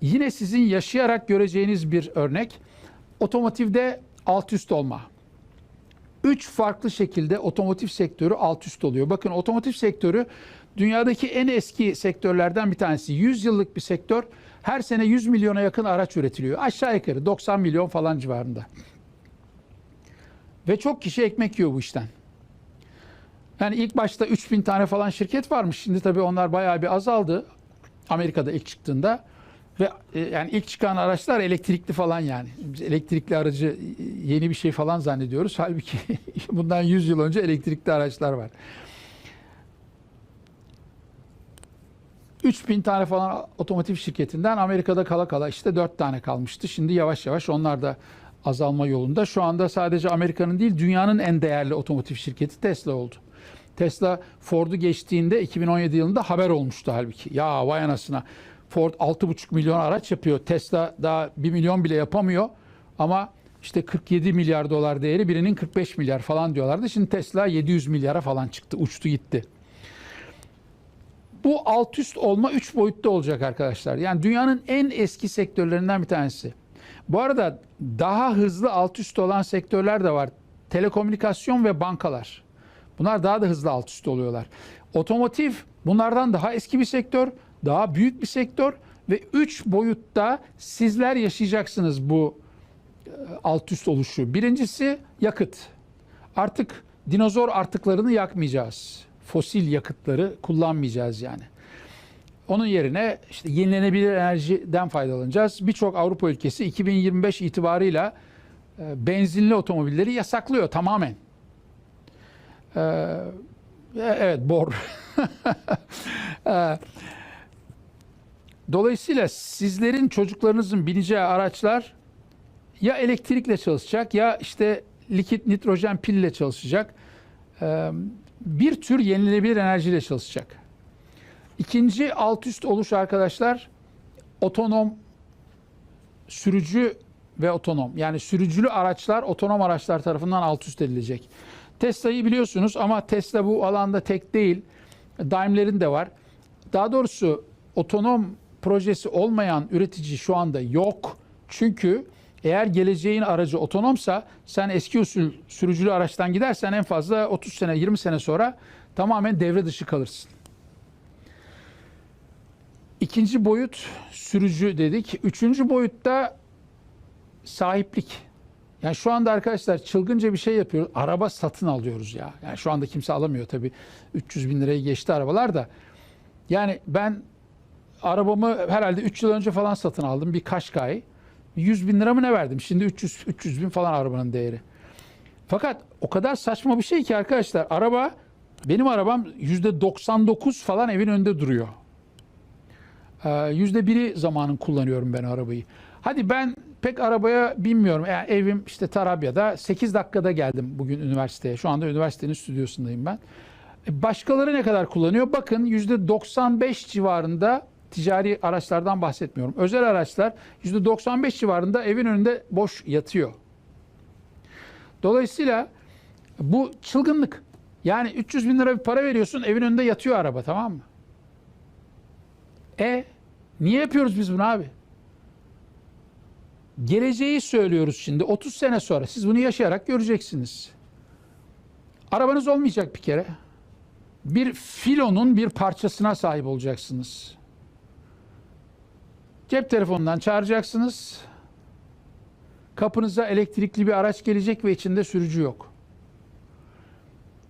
Yine sizin yaşayarak göreceğiniz bir örnek. Otomotivde alt üst olma. Üç farklı şekilde otomotiv sektörü alt üst oluyor. Bakın otomotiv sektörü dünyadaki en eski sektörlerden bir tanesi. 100 yıllık bir sektör. Her sene 100 milyona yakın araç üretiliyor. Aşağı yukarı 90 milyon falan civarında. Ve çok kişi ekmek yiyor bu işten. Yani ilk başta 3000 tane falan şirket varmış. Şimdi tabii onlar bayağı bir azaldı. Amerika'da ilk çıktığında. Ve e, yani ilk çıkan araçlar elektrikli falan yani. Biz elektrikli aracı e, yeni bir şey falan zannediyoruz. Halbuki bundan 100 yıl önce elektrikli araçlar var. 3000 tane falan otomotiv şirketinden Amerika'da kala kala işte 4 tane kalmıştı. Şimdi yavaş yavaş onlar da azalma yolunda. Şu anda sadece Amerika'nın değil dünyanın en değerli otomotiv şirketi Tesla oldu. Tesla Ford'u geçtiğinde 2017 yılında haber olmuştu halbuki. Ya vay anasına Ford 6,5 milyon araç yapıyor. Tesla daha 1 milyon bile yapamıyor. Ama işte 47 milyar dolar değeri birinin 45 milyar falan diyorlardı. Şimdi Tesla 700 milyara falan çıktı. Uçtu gitti. Bu alt üst olma 3 boyutta olacak arkadaşlar. Yani dünyanın en eski sektörlerinden bir tanesi. Bu arada daha hızlı alt üst olan sektörler de var. Telekomünikasyon ve bankalar. Bunlar daha da hızlı alt üst oluyorlar. Otomotiv bunlardan daha eski bir sektör, daha büyük bir sektör ve 3 boyutta sizler yaşayacaksınız bu e, alt üst oluşu. Birincisi yakıt. Artık dinozor artıklarını yakmayacağız. Fosil yakıtları kullanmayacağız yani. Onun yerine işte yenilenebilir enerjiden faydalanacağız. Birçok Avrupa ülkesi 2025 itibarıyla e, benzinli otomobilleri yasaklıyor tamamen. Ee, evet bor. Dolayısıyla sizlerin çocuklarınızın bineceği araçlar ya elektrikle çalışacak ya işte likit nitrojen pille çalışacak. Ee, Bir tür yenilenebilir enerjiyle çalışacak. İkinci alt üst oluş arkadaşlar otonom sürücü ve otonom. Yani sürücülü araçlar otonom araçlar tarafından alt üst edilecek. Tesla'yı biliyorsunuz ama Tesla bu alanda tek değil. Daimler'in de var. Daha doğrusu otonom projesi olmayan üretici şu anda yok. Çünkü eğer geleceğin aracı otonomsa sen eski usul sürücülü araçtan gidersen en fazla 30 sene 20 sene sonra tamamen devre dışı kalırsın. İkinci boyut sürücü dedik. Üçüncü boyutta sahiplik. Yani şu anda arkadaşlar çılgınca bir şey yapıyoruz. Araba satın alıyoruz ya. Yani şu anda kimse alamıyor tabii. 300 bin lirayı geçti arabalar da. Yani ben arabamı herhalde 3 yıl önce falan satın aldım. Bir Kaşkay. 100 bin lira mı ne verdim? Şimdi 300, 300 bin falan arabanın değeri. Fakat o kadar saçma bir şey ki arkadaşlar. Araba, benim arabam %99 falan evin önünde duruyor. Ee, %1'i zamanın kullanıyorum ben arabayı. Hadi ben pek arabaya binmiyorum. Yani evim işte Tarabya'da 8 dakikada geldim bugün üniversiteye. Şu anda üniversitenin stüdyosundayım ben. E, Başkaları ne kadar kullanıyor? Bakın %95 civarında ticari araçlardan bahsetmiyorum. Özel araçlar %95 civarında evin önünde boş yatıyor. Dolayısıyla bu çılgınlık. Yani 300 bin lira bir para veriyorsun evin önünde yatıyor araba tamam mı? E niye yapıyoruz biz bunu abi? Geleceği söylüyoruz şimdi 30 sene sonra siz bunu yaşayarak göreceksiniz. Arabanız olmayacak bir kere. Bir filonun bir parçasına sahip olacaksınız. Cep telefonundan çağıracaksınız. Kapınıza elektrikli bir araç gelecek ve içinde sürücü yok.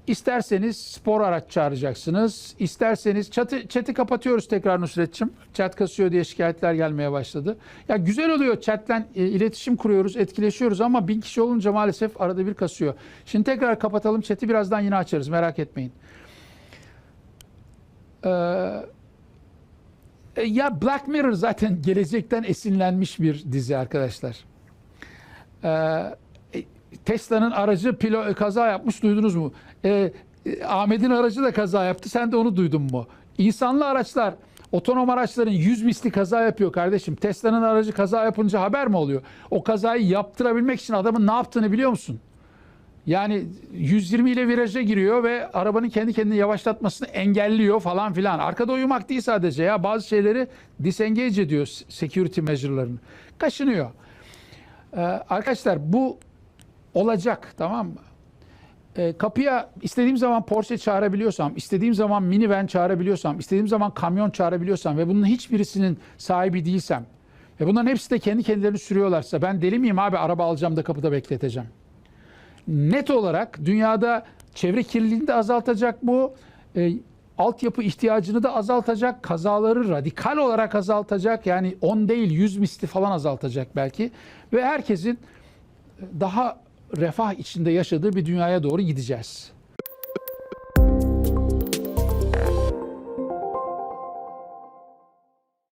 İsterseniz spor araç çağıracaksınız. İsterseniz çatı, chat'i kapatıyoruz tekrar Nusret'ciğim. Chat kasıyor diye şikayetler gelmeye başladı. Ya güzel oluyor chatten e, iletişim kuruyoruz, etkileşiyoruz ama bin kişi olunca maalesef arada bir kasıyor. Şimdi tekrar kapatalım chat'i birazdan yine açarız merak etmeyin. Ee, e, ya Black Mirror zaten gelecekten esinlenmiş bir dizi arkadaşlar. Ee, e, Tesla'nın aracı pilo kaza yapmış duydunuz mu? Ee, e, Ahmet'in aracı da kaza yaptı. Sen de onu duydun mu? İnsanlı araçlar, otonom araçların 100 misli kaza yapıyor kardeşim. Tesla'nın aracı kaza yapınca haber mi oluyor? O kazayı yaptırabilmek için adamın ne yaptığını biliyor musun? Yani 120 ile viraja giriyor ve arabanın kendi kendini yavaşlatmasını engelliyor falan filan. Arkada uyumak değil sadece ya bazı şeyleri disengage ediyor security measure'larını. Kaşınıyor. Ee, arkadaşlar bu olacak tamam mı? Ee, kapıya istediğim zaman Porsche çağırabiliyorsam, istediğim zaman minivan çağırabiliyorsam, istediğim zaman kamyon çağırabiliyorsam ve bunun hiçbirisinin sahibi değilsem ve bunların hepsi de kendi kendilerini sürüyorlarsa ben deli miyim abi araba alacağım da kapıda bekleteceğim. Net olarak dünyada çevre kirliliğini de azaltacak bu. E, altyapı ihtiyacını da azaltacak. Kazaları radikal olarak azaltacak. Yani 10 değil 100 misli falan azaltacak belki. Ve herkesin daha refah içinde yaşadığı bir dünyaya doğru gideceğiz.